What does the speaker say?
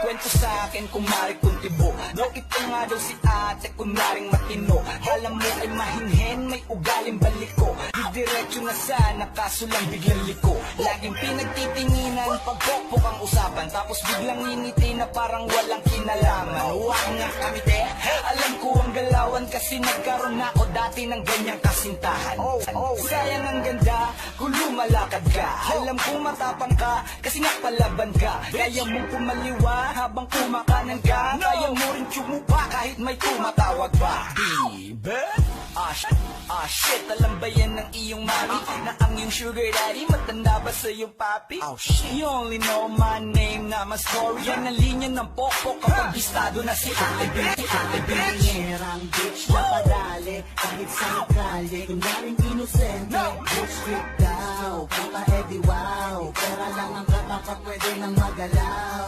Kwento sa akin kung mari kong tibo. No, ito nga daw si ate kunaring matino. Alam mo ay mahinhen, may ugaling baliko Didiretso na sana, kaso lang biglang liko. Laging pinagtitinginan, pagpokpok ang usapan. Tapos biglang ngingiti na parang walang kinalaman. Huwag nga kami te, alam ko ang galawan Kasi nagkaroon ako dati ng ganyang kasintahan. Sayang ang ganda, kung lumalakad ka. Alam kong matapang ka, kasi napalaban ka. Kaya mong pumaliwa habang kumakanan ka. Kaya mo rin tsumupa kahit may tumatawag pa Diba? Ah, sh- ah, shit, alam ba yan ng iyong mami? Na ang iyong sugar daddy, matanda ba sa iyong papi? Oh, shit. You only know my name, na my story. Yan ang linya ng pokpok kapag bistado na si Ate B Ate B Pingerang bitch na padali Kahit sa kalye Kunyaring inosente No. Bitch freak daw Eddie wow Pera lang ang kapapag pwede nang magalaw